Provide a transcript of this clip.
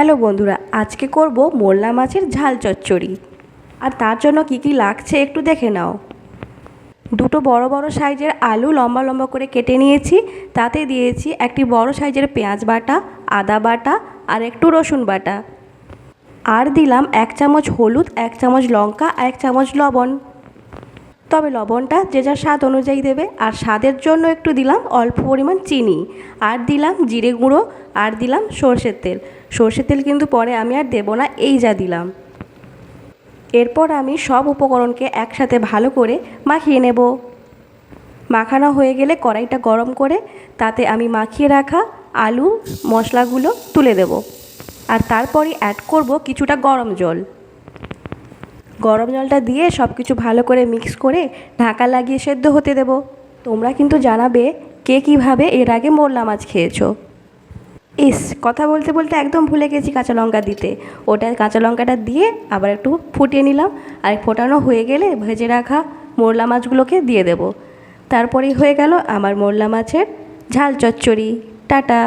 Hello বন্ধুরা, আজকে করব মোল্লা মাছের ঝাল চচ্চড়ি। আর তার জন্য কি কি লাগছে একটু দেখে নাও। দুটো বড় বড় সাইজের আলু লম্বা লম্বা করে কেটে নিয়েছি, তাতে দিয়েছি একটি বড় সাইজের পেঁয়াজ বাটা, আদা বাটা আর একটু রসুন বাটা। আর দিলাম এক চামচ হলুদ, এক চামচ লঙ্কা এক চামচ লবণ। তবে লবণটা যে যার স্বাদ অনুযায়ী দেবে। আর স্বাদের জন্য একটু দিলাম অল্প পরিমাণ চিনি। আর দিলাম জিরে গুঁড়ো, আর দিলাম সর্ষের তেল। সর্ষের তেল কিন্তু পরে আমি আর দেবো না, এই যা দিলাম। এরপর আমি সব উপকরণকে একসাথে ভালো করে মাখিয়ে নেব। মাখানো হয়ে গেলে কড়াইটা গরম করে তাতে আমি মাখিয়ে রাখা আলু, মশলাগুলো তুলে দেব। আর তারপরে অ্যাড করব কিছুটা গরম জল। গরম জলটা দিয়ে সব কিছু ভালো করে মিক্স করে ঢাকা লাগিয়ে সেদ্ধ হতে দেব। তোমরা কিন্তু জানাবে কে কীভাবে এর আগে মোরলা মাছ খেয়েছো। ইস, কথা বলতে বলতে একদম ভুলে গেছি কাঁচা লঙ্কা দিতে। ওটা কাঁচা লঙ্কাটা দিয়ে আবার একটু ফুটিয়ে নিলাম আর ফোটানো হয়ে গেলে ভেজে রাখা মোরলা মাছগুলোকে দিয়ে দেব। তারপরেই হয়ে গেল আমার মোরলা মাছের ঝাল চচ্চড়ি। টাটা।